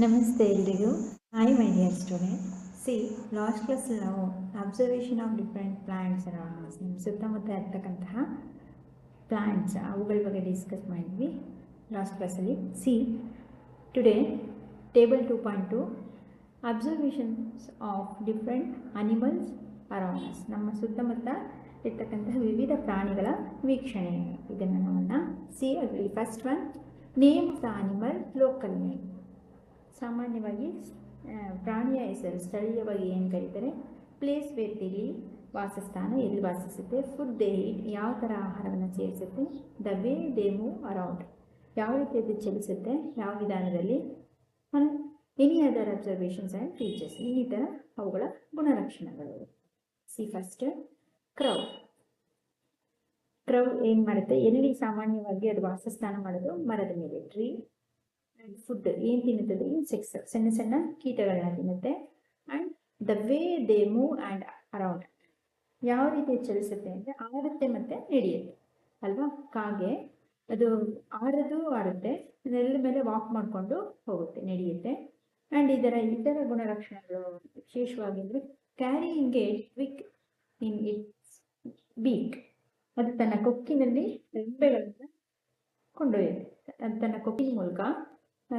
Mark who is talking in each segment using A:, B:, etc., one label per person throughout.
A: ನಮಸ್ತೆ ಎಲ್ರಿಗೂ. Hi my dear student see last ಕ್ಲಾಸಲ್ಲಿ ನಾವು ಅಬ್ಸರ್ವೇಷನ್ ಆಫ್ ಡಿಫ್ರೆಂಟ್ ಪ್ಲಾಂಟ್ಸ್ ನಿಮ್ಮ ಸುತ್ತಮುತ್ತ ಇರ್ತಕ್ಕಂತಹ ಪ್ಲ್ಯಾಂಟ್ಸ್ ಅವುಗಳ ಬಗ್ಗೆ ಡಿಸ್ಕಸ್ ಮಾಡಿದ್ವಿ ಲಾಸ್ಟ್ ಕ್ಲಾಸಲ್ಲಿ see today table two point two observations of different animals arounds ನಮ್ಮ ಸುತ್ತಮುತ್ತ ಇರ್ತಕ್ಕಂತಹ ವಿವಿಧ ಪ್ರಾಣಿಗಳ ವೀಕ್ಷಣೆ. ಇದನ್ನು ನೋಡೋಣ. ಸಿ ಅದರಲ್ಲಿ first one name of the animal local name ಸಾಮಾನ್ಯವಾಗಿ ಪ್ರಾಣಿಯ ಹೆಸರು, ಸ್ಥಳೀಯವಾಗಿ ಏನು ಕರೀತಾರೆ? ಪ್ಲೇಸ್ ಇಲ್ಲಿ ವಾಸಸ್ಥಾನ, ಎಲ್ಲಿ ವಾಸಿಸುತ್ತೆ? ಫುಡ್ ದೇ ಯಾವ ಥರ ಆಹಾರವನ್ನು ಸೇವಿಸುತ್ತೆ? The way they move around ಯಾವ ರೀತಿಯಲ್ಲಿ ಚಲಿಸುತ್ತೆ? ಯಾವ ವಿಧಾನದಲ್ಲಿ? Any other observations and features ಇನ್ನಿತರ ಅವುಗಳ ಗುಣಲಕ್ಷಣಗಳು. ಸಿ ಫಸ್ಟ್ ಕ್ರೌ ಕ್ರೌ ಏನು ಮಾಡುತ್ತೆ? ಎಲ್ಲಿ ಸಾಮಾನ್ಯವಾಗಿ ಅದು ವಾಸಸ್ಥಾನ ಮಾಡೋದು? ಮರದ ಮೇಲೆ ಟ್ರೀ ಫುಡ್ ಏನು ತಿನ್ನುತ್ತದೆ ಇನ್ಸೆಕ್ಟ್ಸ್ ಸಣ್ಣ ಸಣ್ಣ ಕೀಟಗಳನ್ನ ತಿನ್ನುತ್ತೆ and the way they move and around ಯಾವ ರೀತಿ ಚಲಿಸುತ್ತೆ ಅಂದರೆ ಆಡುತ್ತೆ ಮತ್ತೆ ನಡೆಯುತ್ತೆ ಅಲ್ವಾ ಕಾಗೆ ಅದು ಆಡೋದು ಆಡುತ್ತೆ ನೆಲದ ಮೇಲೆ ವಾಕ್ ಮಾಡಿಕೊಂಡು ಹೋಗುತ್ತೆ ನಡೆಯುತ್ತೆ ಆ್ಯಂಡ್ ಇದರ ಇತರ ಗುಣಲಕ್ಷಣಗಳು ವಿಶೇಷವಾಗಿ ಅಂದರೆ carrying a quick in its beak ಅದು ತನ್ನ ಕೊಕ್ಕಿನಲ್ಲಿ ರೆಂಬೆಗಳನ್ನು ಕೊಂಡೊಯ್ಯುತ್ತೆ ತನ್ನ ಕೊಕ್ಕಿನ ಮೂಲಕ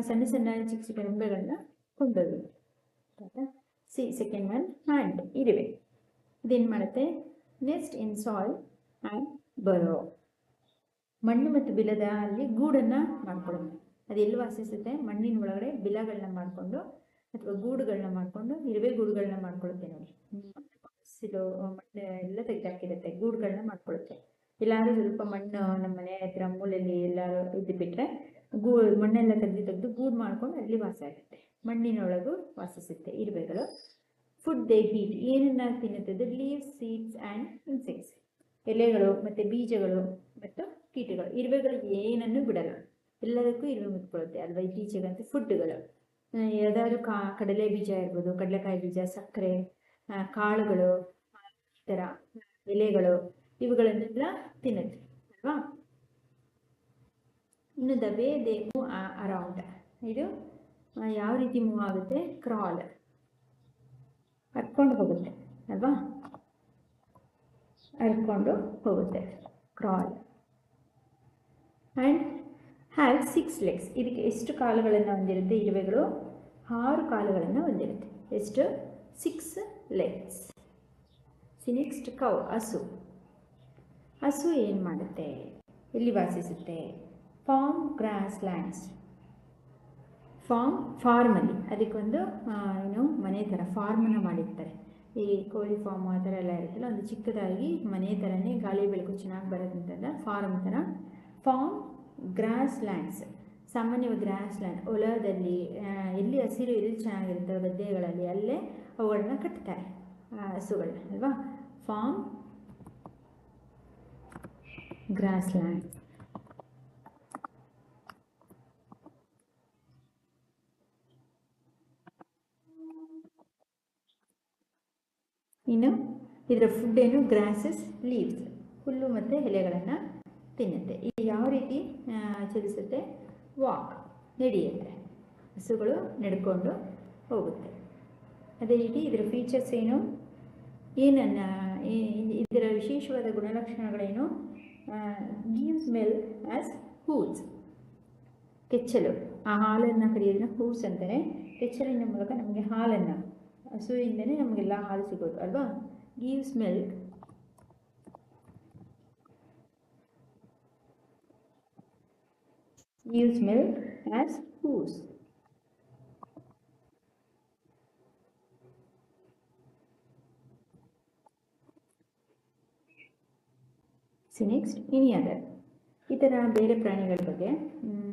A: ಸಣ್ಣ ಸಣ್ಣ ಚಿಕ್ಕ ಚಿಕ್ಕ ರೆಂಬೆಗಳನ್ನ ಕೊಂಡೊಯ್ಯುತ್ತೆ ಸಿ ಸೆಕೆಂಡ್ ಒನ್ ಹ್ಯಾಂಡ್ ಇರುವೆ. ಇದೇನು ಮಾಡುತ್ತೆ? ನೆಕ್ಸ್ಟ್ ಇನ್ ಸಾಯಿಲ್ ಆ್ಯಂಡ್ ಬರೋ ಮಣ್ಣು ಮತ್ತು ಬಿಲದ ಅಲ್ಲಿ ಗೂಡನ್ನು ಮಾಡ್ಕೊಳ್ಳೋಣ ಅದು ಎಲ್ಲಿ ವಾಸಿಸುತ್ತೆ? ಮಣ್ಣಿನ ಒಳಗಡೆ ಬಿಲಗಳನ್ನ ಮಾಡಿಕೊಂಡು ಅಥವಾ ಗೂಡುಗಳನ್ನ ಮಾಡಿಕೊಂಡು ಇರುವೆ ಗೂಡುಗಳನ್ನ ಮಾಡ್ಕೊಳ್ಳುತ್ತೆ ನೋಡಿ. ಸಿಲೋ ಮಣ್ಣು ಎಲ್ಲ ತೆಗೆದಾಕಿರುತ್ತೆ, ಗೂಡುಗಳನ್ನ ಮಾಡ್ಕೊಳ್ಳುತ್ತೆ ಎಲ್ಲಾದ್ರೂ ಸ್ವಲ್ಪ ಮಣ್ಣು ನಮ್ಮ ಮನೆ ಹತ್ರ ಮೂಲೆಯಲ್ಲಿ ಎಲ್ಲರೂ ಇದ್ದು ಬಿಟ್ರೆ ಗೂ ಮಣ್ಣೆಲ್ಲ ತೆಗೆದು ತೆಗೆದು ಗೂಡು ಮಾಡ್ಕೊಂಡು ಅಲ್ಲಿ ವಾಸ ಇರುತ್ತೆ ಮಣ್ಣಿನೊಳಗೂ ವಾಸಿಸುತ್ತೆ ಇರುವೆಗಳು. ಫುಡ್ ದೇ ಹೀಟ್ ಏನನ್ನ ತಿನ್ನುತ್ತದೆ ಲೀವ್ಸ್ ಸೀಡ್ಸ್ ಆ್ಯಂಡ್ ಇನ್ಸೆಕ್ಟ್ಸ್ ಎಲೆಗಳು ಮತ್ತು ಬೀಜಗಳು ಮತ್ತು ಕೀಟಗಳು. ಇರುವೆಗಳು ಏನನ್ನು ಬಿಡಲ್ಲ. ಎಲ್ಲದಕ್ಕೂ ಇರುವೆ ಮುತ್ಕೊಳ್ಳುತ್ತೆ ಅಲ್ವಾ? ಇತ್ತೀಚೆಗಂತೂ ಫುಡ್ಗಳು. ಯಾವುದಾದ್ರು ಕಾ, ಕಡಲೆ ಬೀಜ ಇರ್ಬೋದು, ಕಡಲೆಕಾಯಿ ಬೀಜ, ಸಕ್ಕರೆ ಕಾಳುಗಳು, ಈ ಥರ ಎಲೆಗಳು, ಇವುಗಳನ್ನೆಲ್ಲ ತಿನ್ನುತ್ತೆ ಅಲ್ವಾ? ಇನ್ನು the way they move around ಇದು ಯಾವ ರೀತಿ ಮೂವ್ ಆಗುತ್ತೆ? ಕ್ರಾಲ್ ಹರ್ಕೊಂಡು ಹೋಗುತ್ತೆ, ಅಲ್ವಾ? ಹರ್ಕೊಂಡು ಹೋಗುತ್ತೆ. Crawl and have six legs ಇದಕ್ಕೆ ಎಷ್ಟು ಕಾಲುಗಳನ್ನು ಹೊಂದಿರುತ್ತೆ? ಇರುವೆಗಳು ಆರು ಕಾಲುಗಳನ್ನು ಹೊಂದಿರುತ್ತೆ. ಎಷ್ಟು? Six legs see next cow ಹಸು. ಹಸು ಏನು ಮಾಡುತ್ತೆ? ಎಲ್ಲಿ ವಾಸಿಸುತ್ತೆ. ಫಾರ್ಮ್ ಗ್ರಾಸ್ ಲ್ಯಾಂಡ್ಸ್ ಫಾರ್ಮ್ ಫಾರ್ಮಲ್ಲಿ ಅದಕ್ಕೊಂದು ಏನು, ಮನೆ ಥರ ಫಾರ್ಮನ್ನು ಮಾಡಿರ್ತಾರೆ. ಈ ಕೋಳಿ ಫಾರ್ಮ್ ಆ ಥರ ಎಲ್ಲ ಇರುತ್ತಲ್ಲ, ಒಂದು ಚಿಕ್ಕದಾಗಿ ಮನೆ ಥರನೇ ಗಾಳಿ ಬೆಳಕು ಚೆನ್ನಾಗಿ ಬರೋದಂತಲ್ಲ ಫಾರ್ಮ್ ಥರ. ಫಾರ್ಮ್ ಗ್ರಾಸ್ ಲ್ಯಾಂಡ್ಸ್ ಸಾಮಾನ್ಯವಾಗಿ ಗ್ರಾಸ್ ಲ್ಯಾಂಡ್ ಹೊಲದಲ್ಲಿ ಎಲ್ಲಿ ಹಸಿರು, ಎಲ್ಲಿ ಚೆನ್ನಾಗಿರುತ್ತೋ ಗದ್ದೆಗಳಲ್ಲಿ ಅಲ್ಲೇ ಅವುಗಳನ್ನ ಕಟ್ತಾರೆ ಹಸುಗಳನ್ನ, ಅಲ್ವಾ? ಫಾರ್ಮ್ ಗ್ರಾಸ್ ಲ್ಯಾಂಡ್ ಇನ್ನು ಇದರ ಫುಡ್ ಏನು ಗ್ರಾಸಸ್ ಲೀವ್ಸ್ ಹುಲ್ಲು ಮತ್ತು ಎಲೆಗಳನ್ನು ತಿನ್ನುತ್ತೆ. ಇದು ಯಾವ ರೀತಿ ಚಲಿಸುತ್ತೆ ವಾಕ್ ನಡೆಯುತ್ತೆ ಹಸುಗಳು ನಡ್ಕೊಂಡು ಹೋಗುತ್ತೆ. ಅದೇ ರೀತಿ ಇದರ ಫೀಚರ್ಸ್ ಏನು? ಏನನ್ನ ಇದರ ವಿಶೇಷವಾದ ಗುಣಲಕ್ಷಣಗಳೇನು? ಗೀವ್ ಮೆಲ್ ಆಸ್ ಹೂಸ್ ಕೆಚ್ಚಲು. ಆ ಹಾಲನ್ನು ಕರೆಯೋದನ್ನ ಹೂಸ್ ಅಂತಾರೆ. ಕೆಚ್ಚಲಿನ ಮೂಲಕ ನಮಗೆ ಹಾಲನ್ನು ಹಸುವಿಂದನೇ ನಮಗೆಲ್ಲ ಹಾಲು ಸಿಗೋದು ಅಲ್ವಾ? Gives milk gives milk as goose. See next any other ಈ ಥರ ಬೇರೆ ಪ್ರಾಣಿಗಳ ಬಗ್ಗೆ ಮ್,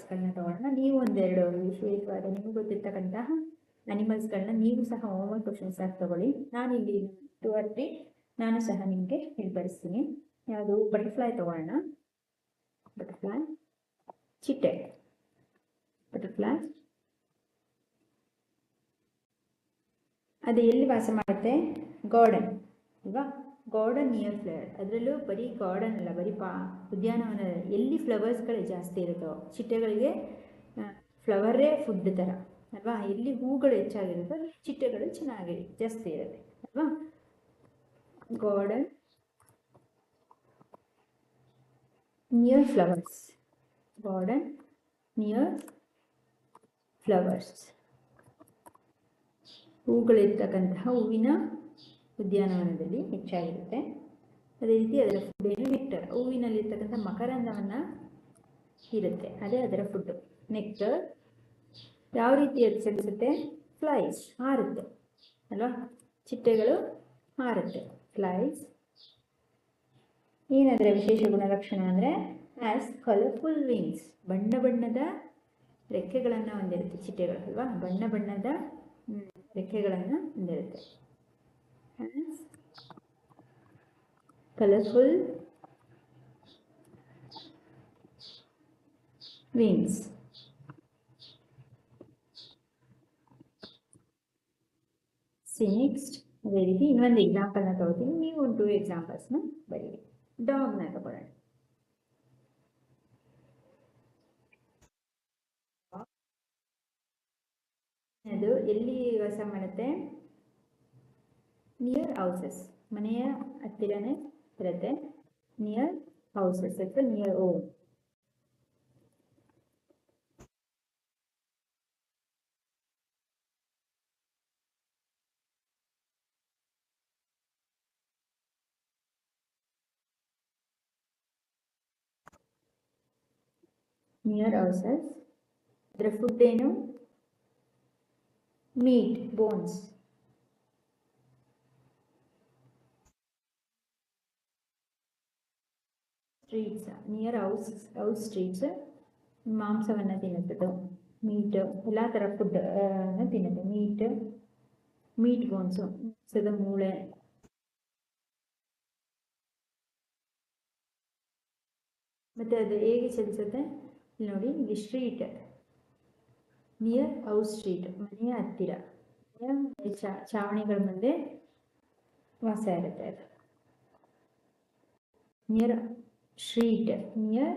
A: ಕೊಟ್ಟಿದ್ದಾರೆ ಗಳನ್ನ ತಗೊಳ್ಳೋಣ ನೀವು ಒಂದೆರಡು ವಿಶೇಷವಾದ ನಿಮಗೆ ಗೊತ್ತಿರ್ತಕ್ಕಂತಹ ಅನಿಮಲ್ಸ್ಗಳನ್ನ ನೀವು ಸಹ ಹೋಮ್ವರ್ಕ್ ಕ್ವಶನ್ಸ್ ಆಗಿ ತಗೊಳ್ಳಿ. ನಾನು ಇಲ್ಲಿ ಟು ಆರ್ ತ್ರೀ ನಾನು ಸಹ ನಿಮಗೆ ಹೇಳ್ಬಡಿಸ್ತೀನಿ. ಯಾವುದು? ಬಟರ್ಫ್ಲೈ ತಗೊಳ್ಳೋಣ. ಬಟರ್ಫ್ಲೈ ಚಿಟ್ಟೆ. ಬಟರ್ಫ್ಲೈ ಅದು ಎಲ್ಲಿ ವಾಸ ಮಾಡುತ್ತೆ? ಗಾರ್ಡನ್ ಅಲ್ವಾ? ಗಾರ್ಡನ್ ನಿಯರ್ ಫ್ಲವರ್ ಅದರಲ್ಲೂ ಬರೀ ಗಾರ್ಡನ್ ಅಲ್ಲ, ಬರೀ ಪಾ, ಉದ್ಯಾನವನ, ಎಲ್ಲಿ ಫ್ಲವರ್ಸ್ಗಳೇ ಜಾಸ್ತಿ ಇರುತ್ತೋ, ಚಿಟ್ಟೆಗಳಿಗೆ ಫ್ಲವರೇ ಫುಡ್ ಥರ ಅಲ್ವಾ? ಎಲ್ಲಿ ಹೂಗಳು ಹೆಚ್ಚಾಗಿರುತ್ತೋ, ಅಲ್ಲಿ ಚಿಟ್ಟೆಗಳು ಚೆನ್ನಾಗಿ ಜಾಸ್ತಿ ಇರುತ್ತೆ, ಅಲ್ವಾ? Garden near flowers garden near flowers ಹೂಗಳಿರ್ತಕ್ಕಂತಹ ಹೂವಿನ ಉದ್ಯಾನವನದಲ್ಲಿ ಹೆಚ್ಚಾಗಿರುತ್ತೆ. ಅದೇ ರೀತಿ ಅದರ ಫುಡ್ ಏನು ನೆಕ್ಟರ್ ಹೂವಿನಲ್ಲಿರ್ತಕ್ಕಂಥ ಮಕರಂದವನ್ನು ಇರುತ್ತೆ. ಅದೇ ಅದರ ಫುಡ್ಡು ನೆಕ್ಟರ್ ಯಾವ ರೀತಿ ಅದು ಚಲಿಸುತ್ತೆ ಫ್ಲೈಸ್ ಹಾರುತ್ತೆ. ಅಲ್ವಾ? ಚಿಟ್ಟೆಗಳು ಹಾರುತ್ತೆ. ಫ್ಲೈಸ್ ಏನದರ ವಿಶೇಷ ಗುಣಲಕ್ಷಣ ಅಂದರೆ ಆ್ಯಸ್ ಕಲರ್ಫುಲ್ ವಿಂಗ್ಸ್ ಬಣ್ಣ ಬಣ್ಣದ ರೆಕ್ಕೆಗಳನ್ನು ಹೊಂದಿರುತ್ತೆ ಚಿಟ್ಟೆಗಳು, ಅಲ್ವಾ? ಬಣ್ಣ ಬಣ್ಣದ ರೆಕ್ಕೆಗಳನ್ನು ಹೊಂದಿರುತ್ತೆ. ಆ್ಯಸ್ ಕಲರ್ಫುಲ್ ವಿಂಗ್ಸ್ ವೆರಿ ಅದೇ ರೀತಿ ಇನ್ನೊಂದು ಎಕ್ಸಾಂಪಲ್ನ ತಗೋತೀನಿ ನೀವು ಒಂದು ಎಕ್ಸಾಂಪಲ್ಸ್ ಎಕ್ಸಾಂಪಲ್ಸ್ನ ಬರೀರಿ ಡಾಗ್ನ ತಗೊಳ್ಳೋಣ ಅದು ಎಲ್ಲಿ ವಾಸ ಮಾಡುತ್ತೆ ನಿಯರ್ ಹೌಸಸ್ ಮನೆಯ ಹತ್ತಿರನೇ ಇರುತ್ತೆ ನಿಯರ್ ಹೌಸಸ್ ಅಥವಾ ನಿಯರ್ ಓಮ್ ನಿಯರ್ ಹೌಸಸ್ ಅದರ ಫುಡ್ ಏನು meat bones streets near house house streets ಮಾಂಸವನ್ನು ತಿನ್ನುತ್ತದೆ ಮೀಟ್ ಎಲ್ಲ ಥರ ಫುಡ್ ತಿನ್ನುತ್ತೆ ಮೀಟ್ ಮೀಟ್ ಬೋನ್ಸು ಸದ ಮೂಳೆ ಮತ್ತು ಅದು ಹೇಗೆ ಚಲಿಸುತ್ತೆ ನೋಡಿ ಇಲ್ಲಿ ಸ್ಟ್ರೀಟ್ ನಿಯರ್ ಹೌಸ್ ಸ್ಟ್ರೀಟ್ ಮನೆಯ ಹತ್ತಿರ ಚಾವಣಿಗಳ ಮುಂದೆ ವಾಸ ಇರುತ್ತೆ ಅದು near street near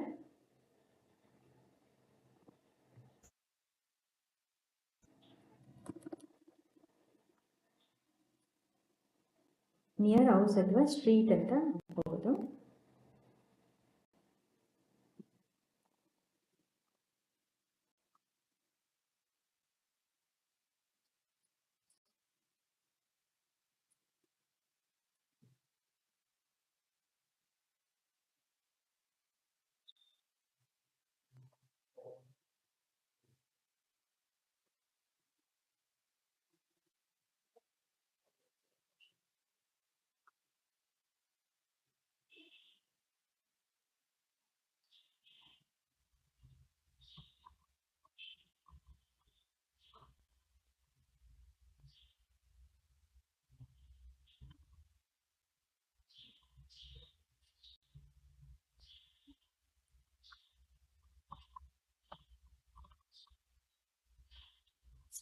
A: near house ಅಥವಾ ಸ್ಟ್ರೀಟ್ ಅಂತ ಅನ್ಕೋಬಹುದು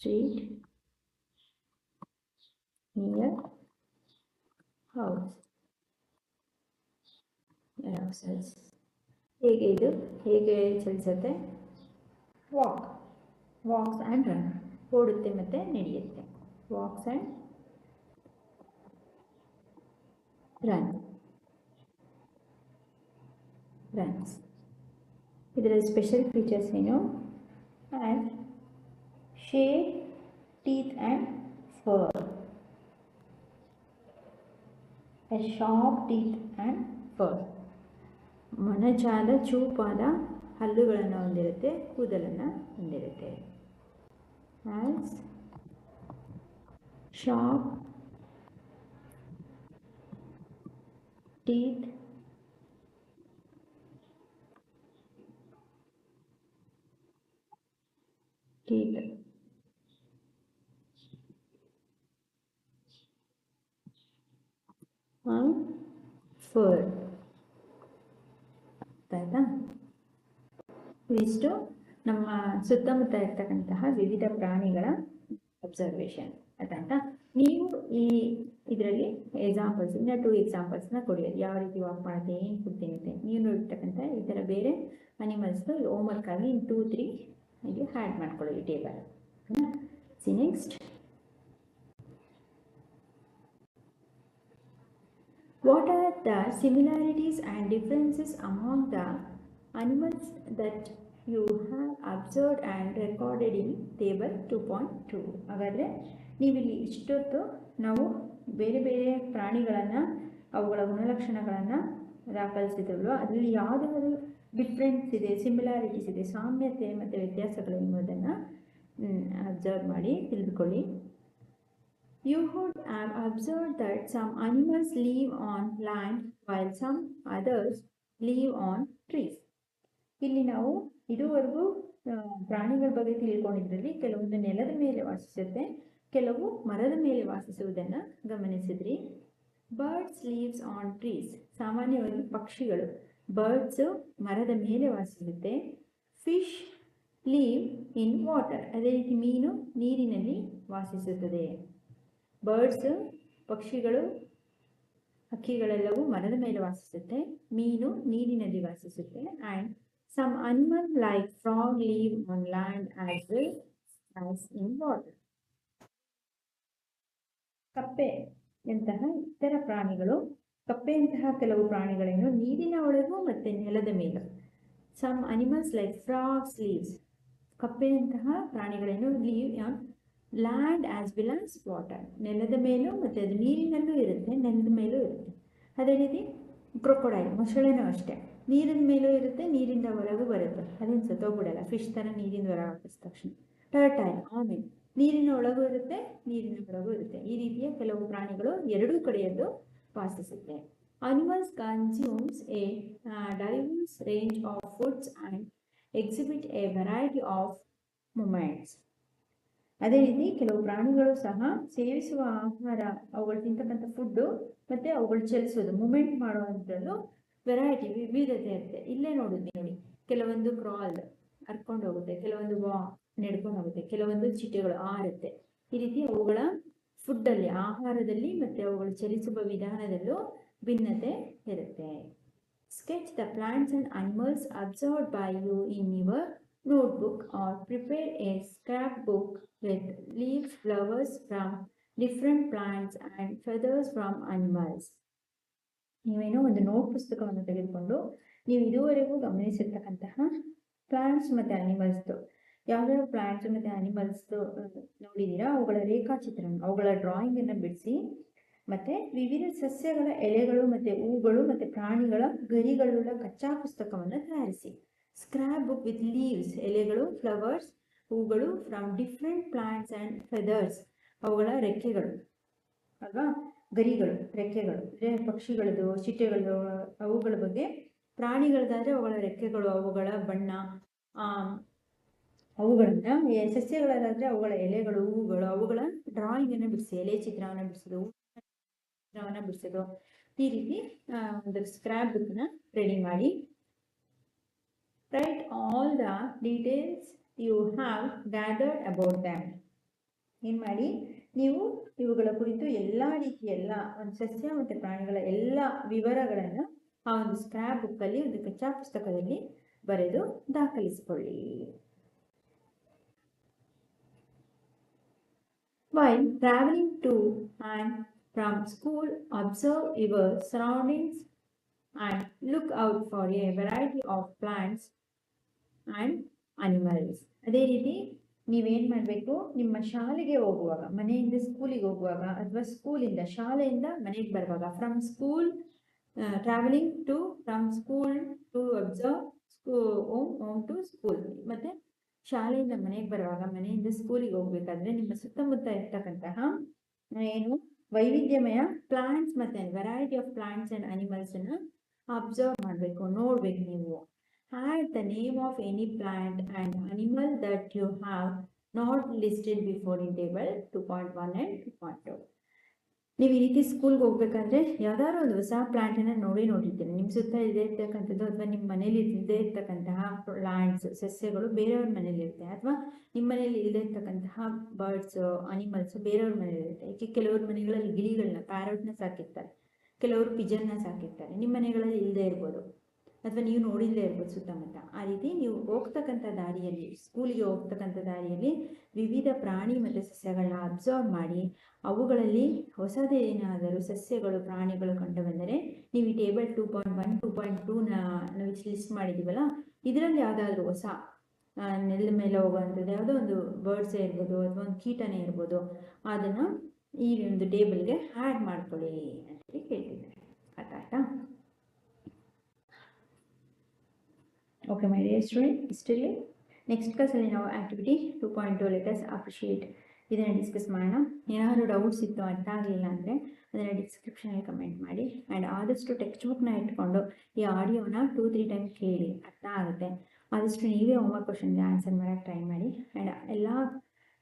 A: street near house. Houses ಹೇಗೆ ಇದು ಹೇಗೆ ಚಲಿಸುತ್ತೆ ವಾಕ್ ವಾಕ್ಸ್ ಆ್ಯಂಡ್ ರನ್ ಓಡುತ್ತೆ ಮತ್ತು ನಡೆಯುತ್ತೆ ವಾಕ್ಸ್ ಆ್ಯಂಡ್ ರನ್ ರನ್ಸ್ ಇದರ ಸ್ಪೆಷಲ್ ಫೀಚರ್ಸ್ ಏನು and Shape teeth and fur. A sharp teeth and fur. ಮೊನಚಾದ ಚೂಪಾದ ಹಲ್ಲುಗಳನ್ನು ಹೊಂದಿರುತ್ತೆ ಕೂದಲನ್ನು ಹೊಂದಿರುತ್ತೆ as sharp teeth teeth fur ಆಯ್ತಾ ನಮ್ಮ ಸುತ್ತಮುತ್ತ ಇರ್ತಕ್ಕಂತಹ ವಿವಿಧ ಪ್ರಾಣಿಗಳ ಅಬ್ಸರ್ವೇಷನ್ ಆಯ್ತಾ ನೀವು ಈ ಇದರಲ್ಲಿ ಎಕ್ಸಾಂಪಲ್ಸ್ ಇನ್ನ ಟೂ ಎಕ್ಸಾಂಪಲ್ಸ್ನ ಕೊಡಿ. ಯಾವ ರೀತಿ ವಾಕ್ ಮಾಡುತ್ತೆ, ಏನು ಫುಡ್ ತಿನ್ನುತ್ತೆ? ನೀವು ನೋಡಿರ್ತಕ್ಕಂಥ ಈ ಥರ ಬೇರೆ ಅನಿಮಲ್ಸ್ದು ಹೋಮ್ವರ್ಕ್ ಆಗಿ ಇನ್ ಟೂ ತ್ರೀ ಇಲ್ಲಿ ಹ್ಯಾಡ್ ಮಾಡ್ಕೊಳ್ಳಿ table see next What are the similarities and differences among the animals that you have observed and recorded in table 2.2? ಹಾಗಾದರೆ ನೀವಿಲ್ಲಿ ಇಷ್ಟೊತ್ತು ನಾವು ಬೇರೆ ಬೇರೆ ಪ್ರಾಣಿಗಳನ್ನು, ಅವುಗಳ ಗುಣಲಕ್ಷಣಗಳನ್ನು ದಾಖಲಿಸಿದ್ರಲ್ವ ಅದರಲ್ಲಿ ಯಾವುದಾದ್ರು ಡಿಫ್ರೆನ್ಸ್ ಇದೆ ಸಿಮಿಲಾರಿಟೀಸ್ ಇದೆ, ಸಾಮ್ಯತೆ ಮತ್ತು ವ್ಯತ್ಯಾಸಗಳು ಎಂಬುದನ್ನು ಅಬ್ಸರ್ವ್ ಮಾಡಿ, ತಿಳಿದುಕೊಳ್ಳಿ You would have observed that some animals live on land while some others live on trees. ಇಲ್ಲಿ ನಾವು ಇದುವರೆಗೂ ಪ್ರಾಣಿಗಳ ಬಗ್ಗೆ ತಿಳ್ಕೊಂಡಿದ್ರಲ್ಲಿ ಕೆಲವೊಂದು ನೆಲದ ಮೇಲೆ ವಾಸಿಸುತ್ತೆ, ಕೆಲವು ಮರದ ಮೇಲೆ ವಾಸಿಸುವುದನ್ನು ಗಮನಿಸಿದ್ರಿ. ಬರ್ಡ್ಸ್ ಲೀವ್ಸ್ ಆನ್ ಟ್ರೀಸ್ ಸಾಮಾನ್ಯವಾಗಿ ಪಕ್ಷಿಗಳು ಬರ್ಡ್ಸ್ ಮರದ ಮೇಲೆ ವಾಸಿಸುತ್ತೆ. ಫಿಶ್ ಲೀವ್ ಇನ್ ವಾಟರ್ ಅದೇ ರೀತಿ ಮೀನು ನೀರಿನಲ್ಲಿ ವಾಸಿಸುತ್ತದೆ. ಬರ್ಡ್ಸ್ ಪಕ್ಷಿಗಳು, ಹಕ್ಕಿಗಳೆಲ್ಲವೂ ಮರದ ಮೇಲೆ ವಾಸಿಸುತ್ತೆ, ಮೀನು ನೀರಿನಲ್ಲಿ ವಾಸಿಸುತ್ತೆ and some animal like frog live on land as well as in water ಕಪ್ಪೆ ಎಂತಹ ಇತರ ಪ್ರಾಣಿಗಳು ಕಪ್ಪೆಯಂತಹ ಕೆಲವು ಪ್ರಾಣಿಗಳೇನು ನೀರಿನ ಒಳಗೂ ಮತ್ತು ನೆಲದ ಮೇಲೂ. Some animals like frogs lives ಕಪ್ಪೆಯಂತಹ ಪ್ರಾಣಿಗಳೇನು live on land as well as water ನೆಲದ ಮೇಲೂ ಮತ್ತು ಅದು ನೀರಿನಲ್ಲೂ ಇರುತ್ತೆ, ನೆಲದ ಮೇಲೂ ಇರುತ್ತೆ. ಅದೇ ರೀತಿ ಕ್ರೊಕೊಡೈಲ್ ಮೊಸಳೆನೂ ಅಷ್ಟೇ. ನೀರಿನ ಮೇಲೂ ಇರುತ್ತೆ ನೀರಿಂದ ಹೊರಗೂ ಬರುತ್ತೆ. ಅದೇನು ಸತ್ತೋಗ್ಬಿಡಲ್ಲ ಫಿಶ್ ಥರ ನೀರಿಂದ ಹೊರ ಹಾಕಿದ ತಕ್ಷಣ. ಟರ್ಟೈಲ್ ಆಮೇಲೆ ನೀರಿನ ಒಳಗೂ ಇರುತ್ತೆ, ನೀರಿನ ಹೊರಗೂ ಇರುತ್ತೆ. ಈ ರೀತಿಯ ಕೆಲವು ಪ್ರಾಣಿಗಳು ಎರಡೂ ಕಡೆಯದ್ದು ವಾಸಿಸುತ್ತೆ. Animals consumes a diverse range of foods and exhibit a variety of movements ಅದೇ ರೀತಿ ಕೆಲವು ಪ್ರಾಣಿಗಳು ಸಹ ಸೇವಿಸುವ ಆಹಾರ, ಅವುಗಳು ತಿಂತಕ್ಕಂಥ ಫುಡ್ಡು ಮತ್ತು ಅವುಗಳು ಚಲಿಸೋದು ಮೂಮೆಂಟ್ ಮಾಡುವಂಥದ್ದು ವೆರೈಟಿ ವಿವಿಧತೆ ಇರುತ್ತೆ ಇಲ್ಲೇ ನೋಡಿದ್ವಿ ನೋಡಿ. ಕೆಲವೊಂದು ಕ್ರಾಲ್ ಹರ್ಕೊಂಡು ಹೋಗುತ್ತೆ, ಕೆಲವೊಂದು ವಾ ನಡ್ಕೊಂಡು ಹೋಗುತ್ತೆ, ಕೆಲವೊಂದು ಚಿಟ್ಟೆಗಳು ಆರುತ್ತೆ. ಈ ರೀತಿ ಅವುಗಳ ಫುಡ್ಡಲ್ಲಿ ಆಹಾರದಲ್ಲಿ ಮತ್ತು ಅವುಗಳು ಚಲಿಸುವ ವಿಧಾನದಲ್ಲೂ ಭಿನ್ನತೆ ಇರುತ್ತೆ. Sketch the plants and animals observed by you in your notebook or prepare a scrapbook with leaves, flowers from different plants and feathers from animals. ನೀವೇನೋ ಒಂದು ನೋಟ್ ಪುಸ್ತಕವನ್ನು ತೆಗೆದುಕೊಂಡು ನೀವು ಇದುವರೆಗೂ ಗಮನಿಸಿರ್ತಕ್ಕಂತಹ ಪ್ಲಾಂಟ್ಸ್ ಮತ್ತು ಅನಿಮಲ್ಸ್ದು ಯಾವ್ಯಾವ ಪ್ಲಾಂಟ್ಸ್ ಮತ್ತು ಅನಿಮಲ್ಸ್ದು ನೋಡಿದ್ದೀರಾ ಅವುಗಳ ರೇಖಾಚಿತ್ರ ಅವುಗಳ ಡ್ರಾಯಿಂಗನ್ನು ಬಿಡಿಸಿ ಮತ್ತು ವಿವಿಧ ಸಸ್ಯಗಳ ಎಲೆಗಳು ಮತ್ತು ಹೂಗಳು ಮತ್ತು ಪ್ರಾಣಿಗಳ ಗರಿಗಳುಳ್ಳ ಕಚ್ಚಾ ಪುಸ್ತಕವನ್ನು ತಯಾರಿಸಿ. ಸ್ಕ್ರಾಪ್ ಬುಕ್ ವಿತ್ ಲೀವ್ಸ್ ಎಲೆಗಳು ಫ್ಲವರ್ಸ್ ಹೂಗಳು from different plants and feathers ಅವುಗಳ ರೆಕ್ಕೆಗಳು. ಅಲ್ವಾ? ಗರಿಗಳು, ರೆಕ್ಕೆಗಳು. ಅಂದರೆ ಪಕ್ಷಿಗಳದ್ದು ಚಿಟ್ಟೆಗಳದ್ದು ಅವುಗಳ ಬಗ್ಗೆ ಪ್ರಾಣಿಗಳದಾದರೆ ಅವುಗಳ ರೆಕ್ಕೆಗಳು, ಅವುಗಳ ಬಣ್ಣ ಅವುಗಳನ್ನ ಸಸ್ಯಗಳಲ್ಲಾದರೆ ಅವುಗಳ ಎಲೆಗಳು, ಹೂಗಳು, ಅವುಗಳ ಡ್ರಾಯಿಂಗನ್ನು ಬಿಡಿಸಿ, ಎಲೆ ಚಿತ್ರವನ್ನು ಬಿಡಿಸೋದು ಚಿತ್ರವನ್ನು ಬಿಡಿಸೋದು. ಈ ರೀತಿ ಒಂದು ಸ್ಕ್ರಾಪ್ ಬುಕ್ನ ರೆಡಿ ಮಾಡಿ. Write all the details you have gathered about them. ಏನು ಮಾಡಿ ನೀವು ಇವುಗಳ ಕುರಿತು ಎಲ್ಲ ರೀತಿಯ ಎಲ್ಲ ಒಂದು ಸಸ್ಯ ಮತ್ತು ಪ್ರಾಣಿಗಳ ಎಲ್ಲ ವಿವರಗಳನ್ನು ಆ ಒಂದು ಸ್ಕ್ರಾಪ್ ಬುಕ್ಕಲ್ಲಿ ಒಂದು ಕಚ್ಚಾ ಪುಸ್ತಕದಲ್ಲಿ ಬರೆದು ದಾಖಲಿಸಿಕೊಳ್ಳಿ While traveling to and from school, observe your surroundings and look out for a variety of plants and animals ಅದೇ ರೀತಿ ನೀವೇನು ಮಾಡಬೇಕು? ನಿಮ್ಮ ಶಾಲೆಗೆ ಹೋಗುವಾಗ, ಮನೆಯಿಂದ ಸ್ಕೂಲಿಗೆ ಹೋಗುವಾಗ ಅಥವಾ ಸ್ಕೂಲಿಂದ ಶಾಲೆಯಿಂದ ಮನೆಗೆ ಬರುವಾಗ from school travelling to from school to observe ಸ್ಕೂ ಓಮ್ ಓಮ್ ಟು ಸ್ಕೂಲ್ ಮತ್ತು ಶಾಲೆಯಿಂದ ಮನೆಗೆ ಬರುವಾಗ ಮನೆಯಿಂದ ಸ್ಕೂಲಿಗೆ ಹೋಗ್ಬೇಕಾದ್ರೆ ನಿಮ್ಮ ಸುತ್ತಮುತ್ತ ಇರ್ತಕ್ಕಂತಹ ಏನು ವೈವಿಧ್ಯಮಯ ಪ್ಲಾಂಟ್ಸ್ ಮತ್ತು ವೆರೈಟಿ ಆಫ್ ಪ್ಲಾಂಟ್ಸ್ ಆ್ಯಂಡ್ ಅನಿಮಲ್ಸನ್ನು ಅಬ್ಸರ್ವ್ ಮಾಡಬೇಕು, ನೋಡ್ಬೇಕು ನೀವು. Had the name of any plant have not listed before in table two point one and two point two ನೀವು ಈ ರೀತಿ ಸ್ಕೂಲ್ಗೆ ಹೋಗ್ಬೇಕಂದ್ರೆ ಯಾವ್ದಾದ್ರು ಒಂದು ಹೊಸ ಪ್ಲಾಂಟನ್ನು ನೋಡಿ ನೋಡಿರ್ತೀರಿ ನಿಮ್ಮ ಸುತ್ತ ಇದೇ ಇರ್ತಕ್ಕಂಥದ್ದು ಅಥವಾ ನಿಮ್ಮ ಮನೇಲಿ ಇದ್ದೇ ಇರ್ತಕ್ಕಂತಹ ಪ್ಲಾಂಟ್ಸ್ ಸಸ್ಯಗಳು ಬೇರೆಯವ್ರ ಮನೇಲಿ ಇರುತ್ತೆ ಅಥವಾ ನಿಮ್ಮ ಮನೇಲಿ ಇಲ್ಲದೇ ಇರ್ತಕ್ಕಂತಹ ಬರ್ಡ್ಸ್ ಅನಿಮಲ್ಸ್ ಬೇರೆಯವ್ರ ಮನೇಲಿ ಇರುತ್ತೆ. ಏಕೆ ಕೆಲವ್ರ ಮನೆಗಳಲ್ಲಿ ಗಿಳಿಗಳನ್ನ ಪ್ಯಾರೋಟ್ನ ಸಾಕಿರ್ತಾರೆ, ಕೆಲವರು ಪಿಜನ್ನ ಸಾಕಿರ್ತಾರೆ. ನಿಮ್ಮ ಮನೆಗಳಲ್ಲಿ ಇಲ್ಲದೆ ಇರ್ಬೋದು. ಅಥವಾ ನೀವು ನೋಡಿಲ್ಲದೆ ಇರ್ಬೋದು ಸುತ್ತಮುತ್ತ. ಆ ರೀತಿ ನೀವು ಹೋಗ್ತಕ್ಕಂಥ ದಾರಿಯಲ್ಲಿ ಸ್ಕೂಲಿಗೆ ಹೋಗ್ತಕ್ಕಂಥ ದಾರಿಯಲ್ಲಿ ವಿವಿಧ ಪ್ರಾಣಿ ಮತ್ತು ಸಸ್ಯಗಳನ್ನ ಅಬ್ಸರ್ವ್ ಮಾಡಿ, ಅವುಗಳಲ್ಲಿ ಹೊಸದೇನಾದರೂ ಸಸ್ಯಗಳು, ಪ್ರಾಣಿಗಳು ಕಂಡು ಬಂದರೆ ನೀವು ಈ table two point one two point ಟೂನ ನಾವು ಲಿಸ್ಟ್ ಮಾಡಿದ್ದೀವಲ್ಲ ಇದರಲ್ಲಿ ಯಾವುದಾದ್ರೂ ಹೊಸ ನೆಲದ ಮೇಲೆ ಹೋಗುವಂಥದ್ದು, ಯಾವುದೋ ಒಂದು ಬರ್ಡ್ಸೇ ಇರ್ಬೋದು ಅಥವಾ ಒಂದು ಕೀಟನೇ ಇರ್ಬೋದು, ಅದನ್ನು ಈ ಒಂದು ಟೇಬಲ್ಗೆ ಆ್ಯಡ್ ಮಾಡ್ಕೊಳ್ಳಿ ಅಂತೇಳಿ ಕೇಳ್ತಿದ್ದಾರೆ. ಆಯ್ತಾ? ಓಕೆ ಮೈ dear student, ಇಷ್ಟರಲ್ಲಿ ನೆಕ್ಸ್ಟ್ ಕ್ಲಾಸಲ್ಲಿ ನಾವು activity two point two letters appreciate ಇದನ್ನು ಡಿಸ್ಕಸ್ ಮಾಡೋಣ. ಏನಾದರೂ ಡೌಟ್ಸ್ ಇತ್ತು ಅರ್ಥ ಆಗಲಿಲ್ಲ ಅಂದರೆ ಅದನ್ನು ಡಿಸ್ಕ್ರಿಪ್ಷನಲ್ಲಿ ಕಮೆಂಟ್ ಮಾಡಿ. ಆ್ಯಂಡ್ ಆದಷ್ಟು ಟೆಕ್ಸ್ಟ್ ಬುಕ್ನ ಇಟ್ಕೊಂಡು ಈ ಆಡಿಯೋನ ಟೂ ತ್ರೀ ಟೈಮ್ ಕೇಳಿ ಅರ್ಥ ಆಗುತ್ತೆ. ಆದಷ್ಟು ನೀವೇ ಹೋಮ್ವರ್ಕ್ ಕ್ವಶನ್ಗೆ ಆನ್ಸರ್ ಮಾಡೋಕ್ಕೆ ಟ್ರೈ ಮಾಡಿ. ಆ್ಯಂಡ್ ಎಲ್ಲ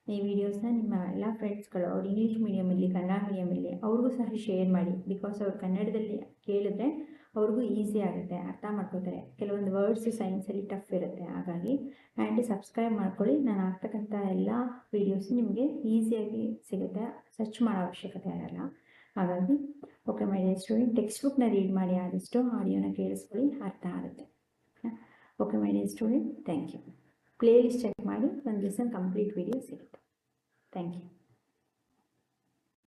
A: ಈ ವಿಡಿಯೋಸ್ನ ನಿಮ್ಮ ಎಲ್ಲ ಫ್ರೆಂಡ್ಸ್ಗಳು ಅವ್ರು ಇಂಗ್ಲೀಷ್ ಮೀಡಿಯಮ್ ಇರಲಿ ಕನ್ನಡ ಮೀಡಿಯಮ್ ಇರಲಿ ಅವ್ರಿಗೂ ಸಹ ಶೇರ್ ಮಾಡಿ. ಬಿಕಾಸ್ ಅವ್ರು ಕನ್ನಡದಲ್ಲಿ ಕೇಳಿದ್ರೆ ಅವ್ರಿಗೂ ಈಸಿ ಆಗುತ್ತೆ, ಅರ್ಥ ಮಾಡ್ಕೋತಾರೆ ಕೆಲವೊಂದು ವರ್ಡ್ಸ್ ಸೈನ್ಸಲ್ಲಿ ಟಫ್ ಇರುತ್ತೆ, ಹಾಗಾಗಿ ಆ್ಯಂಡ್ ಸಬ್ಸ್ಕ್ರೈಬ್ ಮಾಡ್ಕೊಳ್ಳಿ. ನಾನು ಆಗ್ತಕ್ಕಂಥ ಎಲ್ಲ ವೀಡಿಯೋಸು ನಿಮಗೆ ಈಸಿಯಾಗಿ ಸಿಗುತ್ತೆ. ಸರ್ಚ್ ಮಾಡೋ ಅವಶ್ಯಕತೆ ಇರಲ್ಲ. ಹಾಗಾಗಿ okay my dear student text ಬುಕ್ನ ರೀಡ್ ಮಾಡಿ ಆದಷ್ಟು ಆಡಿಯೋನ ಕೇಳಿಸ್ಕೊಳ್ಳಿ, ಅರ್ಥ ಆಗುತ್ತೆ. Okay my dear student thank you playlist check ಮಾಡಿ, ಒಂದು ಲೆಸನ್ ಕಂಪ್ಲೀಟ್ ವಿಡಿಯೋ ಸಿಗುತ್ತೆ. Thank you